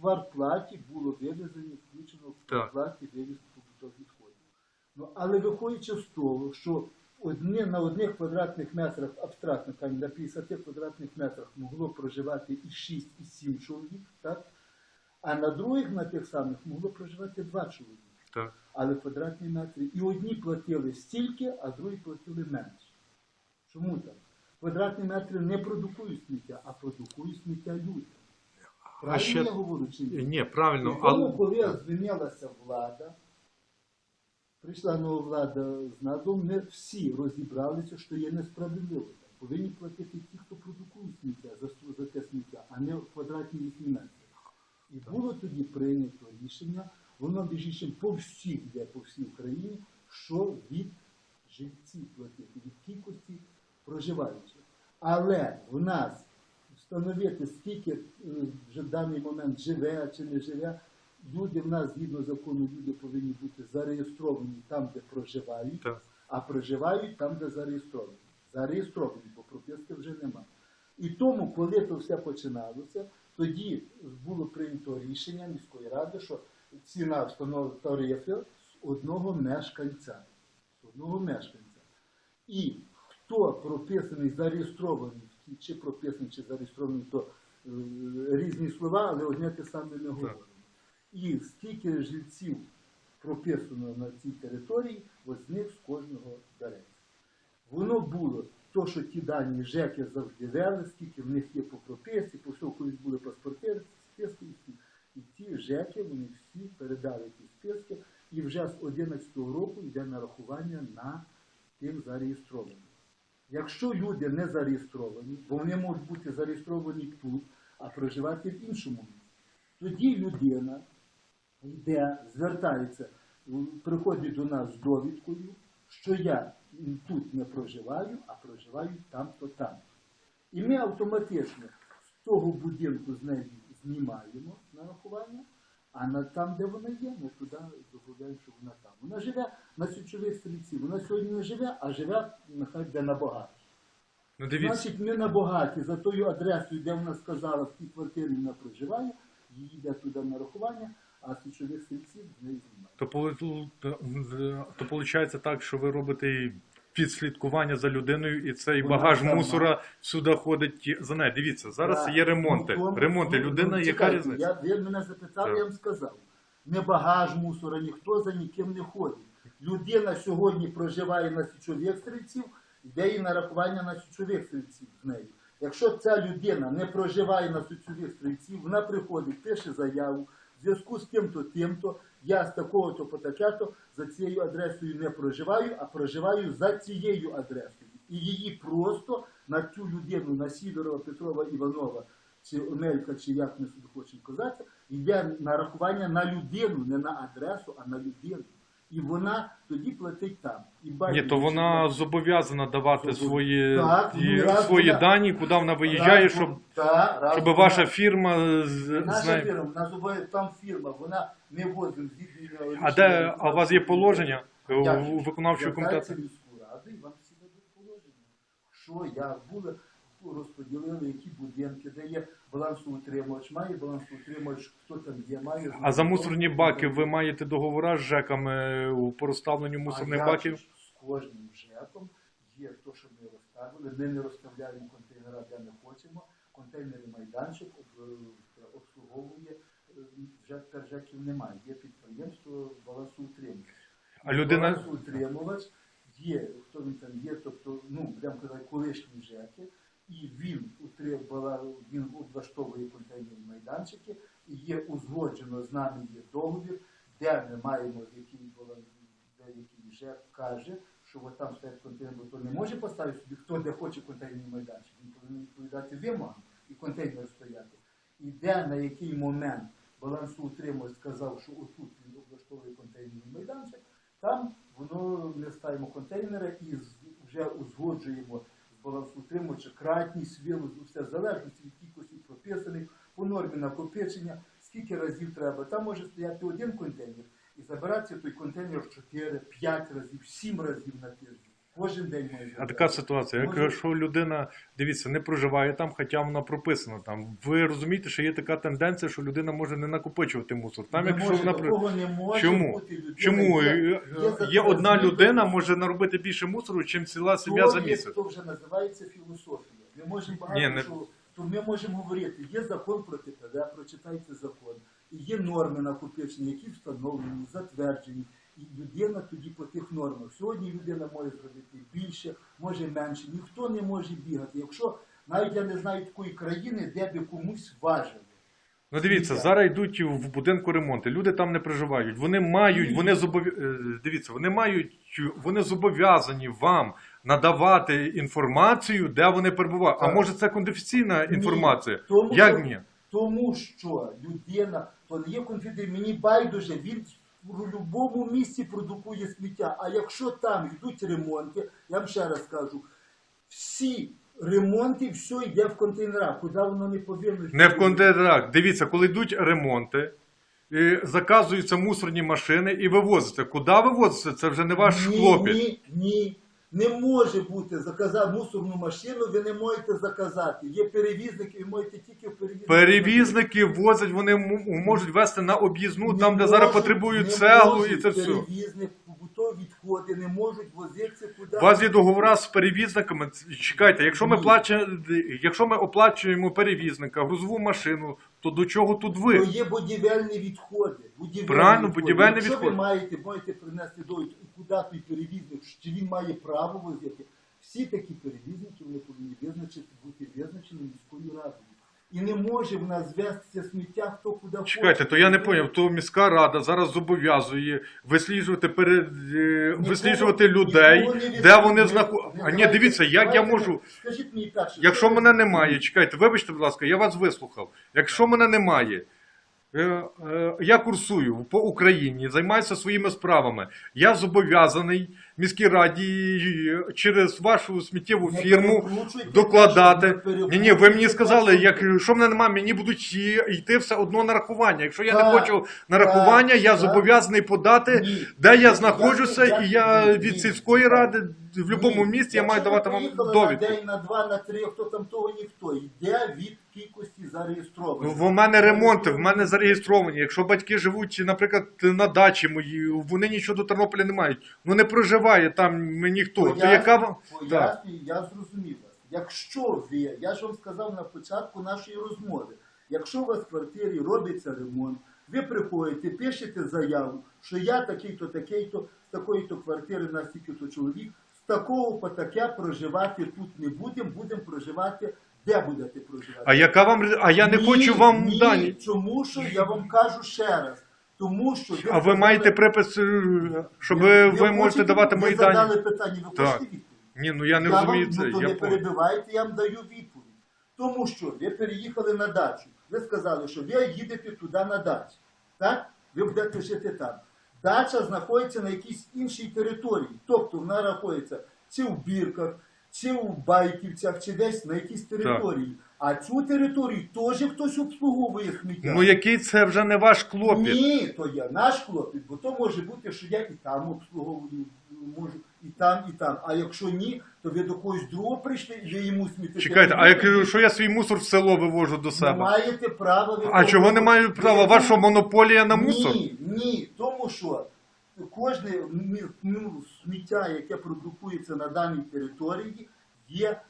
квартплаті було вивезення, включено в Так. квартплаті вивіз побутових відходів. Ну, але виходячи з того, що одне, на одних квадратних метрах, абстрактно на 50 квадратних метрах могло проживати і 6, і 7 чоловік, так? а на других на тих самих могло проживати 2 чоловіки. Так. Але квадратні метри. І одні платили стільки, а другі платили менше. Чому так? Квадратні метри не продукують сміття, а продукують. Правильно ще- говорю чи ні? Ні, правильно, І тому, коли змінилася влада, прийшла нова влада з надом, не всі розібралися, що є несправедливо. Повинні платити ті, хто продукує сміття за, те сміття, а не квадратні їхні метри. І було тоді прийнято рішення, воно між іншим по всіх, де по всій Україні, що від жильців платити, від кількості проживаючих. Але в нас встановити, скільки е, вже в даний момент живе чи не живе, люди в нас, згідно закону, люди повинні бути зареєстровані там, де проживають, Так. а проживають там, де зареєстровані. Зареєстровані, бо прописки вже немає. І тому, коли це все починалося, тоді було прийнято рішення міської ради, що ціна встановлена тарифи з одного мешканця. З одного мешканця. І хто прописаний, зареєстрований, чи прописаний, чи зареєстрований, то е, різні слова, але одне те саме не говоримо. І скільки жильців прописано на цій території, от з них з кожного береться. Воно було то, що ті дані ЖЕКи завжди вели, скільки в них є по прописці, по всьому колись були паспорти, списки і всі. І ті ЖЕКи, вони всі передали ті списки, і вже з 2011 року йде нарахування на тим зареєстрованим. Якщо люди не зареєстровані, бо вони можуть бути зареєстровані тут, а проживати в іншому місці, тоді людина йде, звертається, приходить до нас з довідкою, що я тут не проживаю, а проживаю там-то там. І ми автоматично з того будинку з неї знімаємо нарахування, а на там, де вона є, ми туди додаємо, що вона там. Вона живе на січових стрільці. Вона сьогодні не живе, а живе нехай де на багаті. ну дивіться, Значить, ми на багаті за тою адресою, де вона сказала, в тій квартирі вона проживає, її йде туди нарахування, а січових стрільців з неї знімають. то, полу- то, то виходить так, що ви робите підслідкування за людиною, і цей Вона багаж сама. мусора сюди ходить за нею. Дивіться, зараз Так. є ремонти. Ну, Ремонти. ну, Людина, ну, яка чекайте, різниця? Я, ви мене запитали, Так. я вам сказав. Не багаж мусора, ніхто за ніким не ходить. Людина сьогодні проживає на січових стрільців, йде і нарахування на січових стрільців з нею. Якщо ця людина не проживає на січових стрільців, вона приходить, пише заяву, зв'язку з тим-то, тим-то, я з такого-то по за цією адресою не проживаю, а проживаю за цією адресою. І її просто на цю людину, на Сідорова, Петрова, Іванова, чи Онелька, чи як ми собі хочемо казати, йде нарахування на людину, не на адресу, а на людину. І вона тоді платить там. І Ні, то вона що- зобов'язана давати Зобов- свої, Так, і ну, раз свої вона- дані, куди вона виїжджає, Раз щоб, та, раз щоб вона- ваша фірма з- Наша знає. фірма, в нас обоє там фірма, вона не возить звідти. А де а у вас є положення Як у виконавчого комітету? міську раду і вам всі дадуть положення. Що, як були, розподілили, які будинки, де є балансоутримувач, має балансоутримувач, хто там є, має. А за мусорні баки ви маєте договори з ЖЕКами у- по розставленню мусорних баків? З кожним ЖЕКом є то, що ми розставили. Ми не розставляємо контейнера, де не хочемо. Контейнери майданчик обслуговує е, ЖЕК та ЖЕКів немає. Є підприємство балансоутримувач. А людина утримувач є, хто він там є, тобто, ну, будемо казати, колишні ЖЕКи, і він утримувала, він облаштовує контейнерні майданчики, і є узгоджено з нами є договір, де ми маємо, який була, де який ЖЕК каже, що от там стоять контейнер, бо то не може поставити собі, хто де хоче контейнерний майданчик, він повинен відповідати вимогам і контейнер стояти. І де на який момент балансоутримувач сказав, що отут він облаштовує контейнерний майданчик, там воно ми ставимо контейнери і вже узгоджуємо балансоутримувача кратність, вилозу, все в залежності від кількості прописаних по нормі накопичення, скільки разів треба. Там може стояти один контейнер і забиратися той контейнер 4, 5 разів, 7 разів на тиждень. Кожен день має А така ситуація, Може- якщо людина, дивіться, не проживає там, хоча вона прописана там. Ви розумієте, що є така тенденція, що людина може не накопичувати мусор. Там, Не якщо може, вона при- такого не може Чому? бути. Людина Чому є- є є одна людина може наробити більше мусору, чим ціла сім'я за місяць? То вже називається філософія. Ми можемо багато Ні, не- що, то ми можемо говорити. Є закон про ТПД, прочитайте закон. І є норми накопичення, які встановлені, затверджені. Людина тоді по тих нормах. Сьогодні людина може зробити більше, може менше. Ніхто не може бігати. Якщо навіть я не знаю такої країни, де би комусь важили. Ну дивіться, зараз йдуть в будинку ремонти. Люди там не проживають. Вони мають, вони зобов... е, дивіться, вони мають, вони зобов'язані вам надавати інформацію, де вони перебувають. А може це конфіденційна Ні. інформація? Тому Як ні? Тому що людина, то не є конфіденція, мені байдуже, він в будь-якому місці продукує сміття. А якщо там йдуть ремонти, я вам ще раз кажу, всі ремонти, все йде в контейнерах, куди воно не повинно. Не в контейнерах. Дивіться, коли йдуть ремонти, і заказуються мусорні машини і вивозиться. Куди вивозиться? Це вже не ваш ні, хлопець. Ні, ні. Не може бути заказати мусорну машину, ви не можете заказати. Є перевізники, ви можете тільки в перевізники. Перевізники возять, вони м- можуть вести на об'їзну, там, де зараз потребують цеглу, і це все. Перевізник, побутові відходи не можуть возитися куди. У вас є договора з перевізниками. Чекайте, якщо ми Ні. плаче, якщо ми оплачуємо перевізника, грузову машину, то до чого тут ви? То є будівельні відходи. Будівельні Правильно, відходи. будівельні Якщо відходи. ви маєте, можете принести довідку, куди той перевізник, чи він має право возити. Всі такі перевізники вони повинні визначити, бути визначені міською радою. І не може в нас звестися сміття, хто куди хоче. Чекайте, то я не поняв, то міська рада зараз зобов'язує висліджувати пере... е, висліджувати людей, нікого не де вони знаходяться. А ні, давайте- дивіться, як я давайте можу. Скажіть мені що Якщо ви- мене немає, чекайте, вибачте, будь ласка, я вас вислухав. Якщо мене немає, е, е, я курсую по Україні, займаюся своїми справами. Я зобов'язаний міській раді через вашу сміттєву фірму докладати. те, Ні, ні, ви мені сказали, що- якщо мене немає, мені будуть йти все одно нарахування. Якщо я не хочу нарахування, я зобов'язаний подати, де я знаходжуся, і я від сільської ради в будь-якому Ні. місті я маю давати вам довідку. На день, на два, на три, хто там того ніхто. Йде від кількості зареєстрованих. Ну, В мене ремонти, в мене зареєстровані. Якщо батьки живуть, наприклад, на дачі моїй, вони нічого до Тернополя не мають. Ну не проживає там ніхто. То яка вам- Так. я зрозумів вас. Якщо ви, я ж вам сказав на початку нашої розмови, якщо у вас в квартирі робиться ремонт, ви приходите, пишете заяву, що я такий-то, такий-то, з такої-то квартири на стільки-то чоловік, з такого по таке проживати тут не будемо, будемо проживати, де будете проживати. А яка вам а я не Ні, хочу вам ні, дані. Чому що я вам кажу ще раз? Тому що А ви маєте припис, е, щоб ви, можете хочете- давати ви мої задали питання, ви Так. хочете відповідь? Ні, ну я не я розумію вам, це. Ну, то Я не перебивайте, я вам даю відповідь. Тому що ви переїхали на дачу. Ви сказали, що ви їдете туди на дачу. Так? Ви будете жити там. Дача знаходиться на якійсь іншій території. Тобто вона знаходиться чи в бірках, чи в Байківцях, чи десь на якійсь території. А цю територію теж хтось обслуговує сміття. Ну який це вже не ваш клопіт. Ні, то є наш клопіт, бо то може бути, що я і там обслуговую можу, і там, і там. А якщо ні, то ви до когось другого прийшли і ви йому смітите. Чекайте, а якщо я свій мусор в село вивожу до не себе? маєте права. ви А того- чого не маю права? Ваша монополія на мусор? Ні, ні, тому що кожне ну, сміття, яке продукується на даній території, є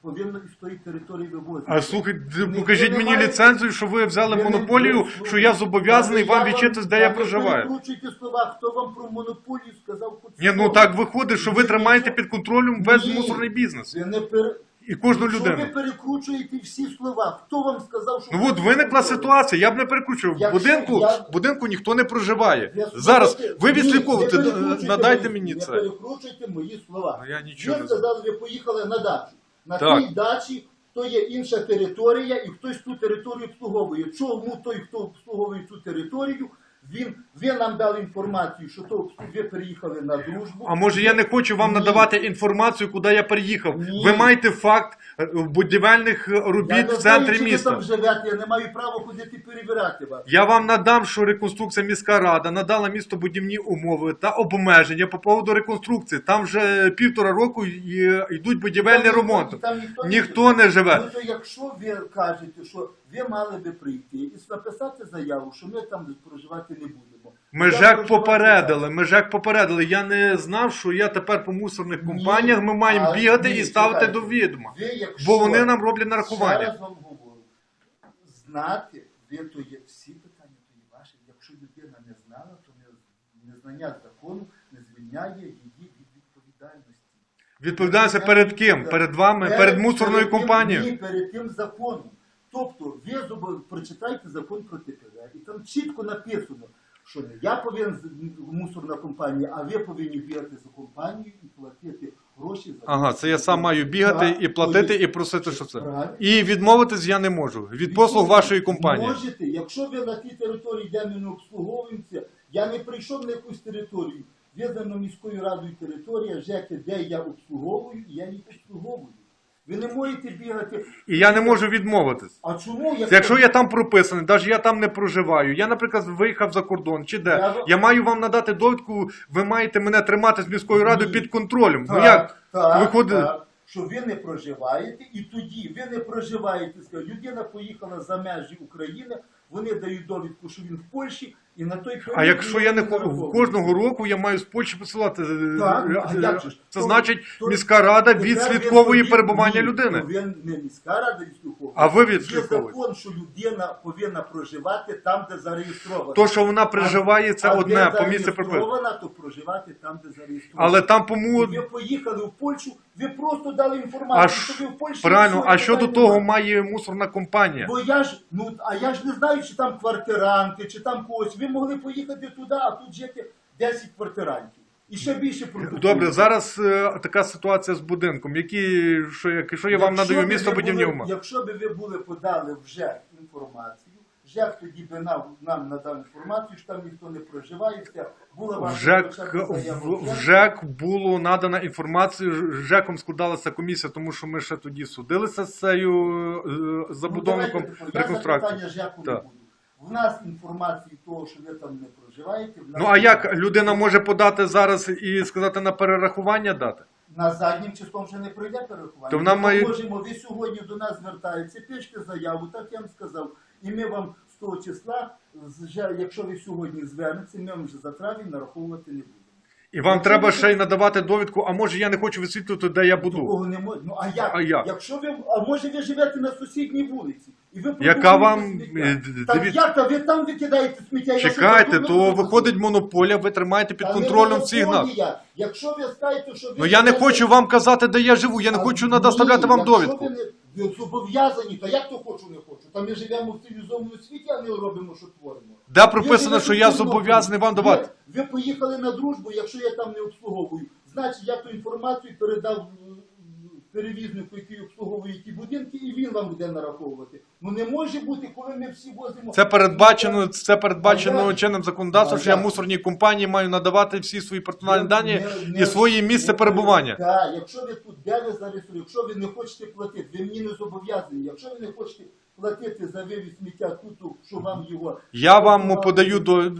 повинно із тої території вивозити. А слухайте, покажіть мені має- ліцензію, що ви взяли Ви монополію, що я зобов'язаний вам відчитись, де я проживаю. перекручуйте слова, хто вам про монополію сказав Ні, ну так виходить, що ви тримаєте під контролем весь мусорний бізнес. Ви не пер... І кожну Якщо людину. ви перекручуєте всі слова, хто вам сказав, що... Ну от виникла ситуація, я б не перекручував. В Якщо будинку, я- в будинку ніхто не проживає. Ви Зараз ви ні, відслідковуєте, не перекручуйте надайте мої- мені Не це. перекручуйте мої слова. Ну, я нічого ви не сказали, ви поїхали на дачу. На Так. тій дачі то є інша територія, і хтось ту територію обслуговує. Чому той, хто обслуговує цю територію, Він, ви нам дали інформацію, що то ви переїхали на дружбу. А може я не хочу вам Ні. надавати інформацію, куди я переїхав. Ні. Ви маєте факт е, будівельних робіт не в центрі ви міста. там живете, я не маю права ходити перевіряти вас. Я вам надам, що реконструкція міська рада надала містобудівні умови та обмеження по поводу реконструкції. Там вже півтора року йдуть будівельні ремонти. ніхто, Ніхто не живе. Ну, то якщо ви кажете, що ви мали би прийти і написати заяву, що ми там проживати не будемо. Ми Я ЖЕК проживати попередили. Ми ЖЕК попередили. Я не знав, що я тепер по мусорних компаніях ми маємо а, бігати ні, і ставити чекайте. до відома. Ви, якщо- Бо вони нам роблять Ще нарахування. раз вам говорю. Знати, ви то є всі питання, то є ваші. Якщо людина не знала, то не- незнання закону не звільняє її від відповідальності. Відповідальність перед ким? Перед вами, перед мусорною тим- компанією. Ні, перед тим законом. Тобто, ви зобо- прочитайте закон про ТПВ, і там чітко написано, що не я повинен мусорна компанія, а ви повинні бігати за компанію і платити гроші за Ага, це я сам маю бігати і платити, і просити, що це. Правильно. І відмовитись я не можу від послуг вашої компанії. Можете, якщо ви на тій території, де ми не обслуговуємося, я не прийшов на якусь територію, визнано міською радою територія, ЖЕКи, де я обслуговую, і я їх обслуговую. Ви не можете бігати. І я не можу відмовитись. А чому? Це Якщо я там прописаний, навіть я там не проживаю, я, наприклад, виїхав за кордон чи де, Я- я маю вам надати довідку, ви маєте мене тримати з міською радою Ні. під контролем. Так, ну як? так, Виходить, так, що ви не проживаєте, і тоді ви не проживаєте. скажіть, Людина поїхала за межі України, вони дають довідку, що він в Польщі, і на той а якщо я не хочу, нараховують. кожного року я маю з Польщі посилати. е, Так, е, а як же ж? Це То- значить, то- міська рада Тепер відслідковує перебування ні, людини. Ви не міська рада відслідковує. А ви Є відслідковуєте. закон, що людина повинна проживати там, де зареєстрована. То, що вона проживає, це а одне, де по місці приписку. зареєстрована, то проживати там, де зареєстрована. Але там пому... Ви поїхали в Польщу, ви просто дали інформацію, А що ж, ви в Польщі. правильно, а що до того має мусорна компанія? Бо я ж, ну, а я ж не знаю, чи там квартиранти, чи там когось. Ви могли поїхати туди, а тут жити 10 квартирантів. І ще більше протоколів. Добре, зараз е, така ситуація з будинком. Які що, як- що я вам Якщо надаю би місто ви будівні були- умови? Якщо б ви були подали вже інформацію, ЖЕК тоді би нам, нам надав інформацію, що там ніхто не проживає, все. Була В ваша ЖЕК, заява в, в ЖЕК. ЖЕК було надана інформація. Ж- ЖЕКом складалася комісія, тому що ми ще тоді судилися з цією е, забудовником Ну, давайте таке, Я реконструкції. запитання ЖЕКу не Так. буду. В нас інформації того, що ви там не проживаєте. в нас Ну а як людина може подати зараз і сказати на перерахування дати? На заднім числом вже не пройде перерахування. То вона ми має- можемо, ви сьогодні до нас звертаєтеся, пишете заяву, так я вам сказав. І ми вам з того числа, вже, якщо ви сьогодні звернетеся, ми вам вже за травень нараховувати не будемо. І вам Якщо треба ви- ще й надавати довідку, а може я не хочу висвітлювати, де я буду. Такого не може. Ну а як? А як? Якщо ви, а може ви живете на сусідній вулиці? І ви Яка вам, сміття? е, д- Та дивіться- як, та ви там викидаєте сміття? я що, Чекайте, то виходить монополія, ви тримаєте під Та не контролем всіх нас. монополія. Якщо ви скажете, що ви... Ну я не живете- хочу вам казати, де я живу, я не А, хочу ні, надоставляти вам якщо довідку. Ви не зобов'язані, та як то хочу, не хочу. Та ми живемо в цивілізованому світі, а не робимо, що творимо. Де прописано, що я зобов'язаний вам Ви- давати? Ви, поїхали на дружбу, якщо я там не обслуговую. Значить, я ту інформацію передав перевізнику, який обслуговує ті будинки, і він вам буде нараховувати. Ну не може бути, коли ми всі возимо. Це передбачено, це передбачено А чинним законодавством, А що я як? мусорній компанії маю надавати всі свої персональні дані не- і своє місце не- перебування. Так, якщо ви тут де ви зареєстрували, якщо ви не хочете платити, ви мені не зобов'язані. Якщо ви не хочете платити за вивіз сміття тут, що вам його. Я вам подаю до,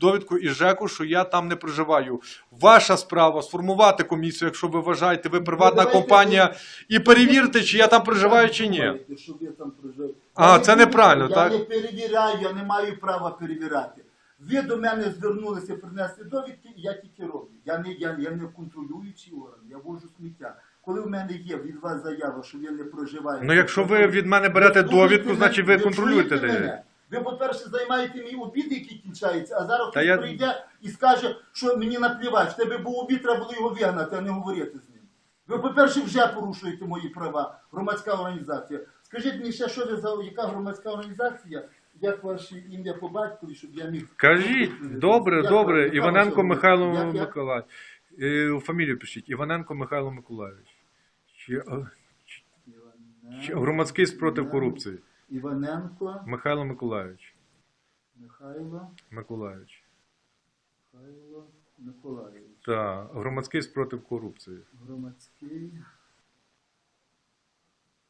довідку із ЖЕКу, що я там не проживаю. Ваша справа сформувати комісію, якщо ви вважаєте, ви приватна давайте компанія, і перевірте, чи я там проживаю, чи ні. Що ви там проживаєте. А, Я не це неправильно, я так? не перевіряю, я не маю права перевіряти. Ви до мене звернулися принести довідки, і я тільки роблю. Я не, я, я не контролюючий орган, я вожу сміття. Коли в мене є від вас заява, що ви не проживаєте. Ну, якщо ви від мене берете довідку, значить ви контролюєте, де. Ви, по-перше, займаєте мій обід, який кінчається, а зараз хтось я- прийде і скаже, що мені наплівати. В тебе був обід, треба було його вигнати, а не говорити з ним. Ви, по-перше, вже порушуєте мої права, громадська організація. Скажіть мені ще, що ви за яка громадська організація? Як ваше ім'я по батькові, щоб я міг. Кажіть, добре, Як добре. Іваненко Михайло? Миколаївич. Е, Фамілію пишіть. Іваненко Михайло Миколаївич. Чи, чи громадський спротив корупції. Іваненко Михайло Миколаївич. Михайло, Миколаївич. Михайло Миколаївич. Так, громадський спротив корупції. Громадський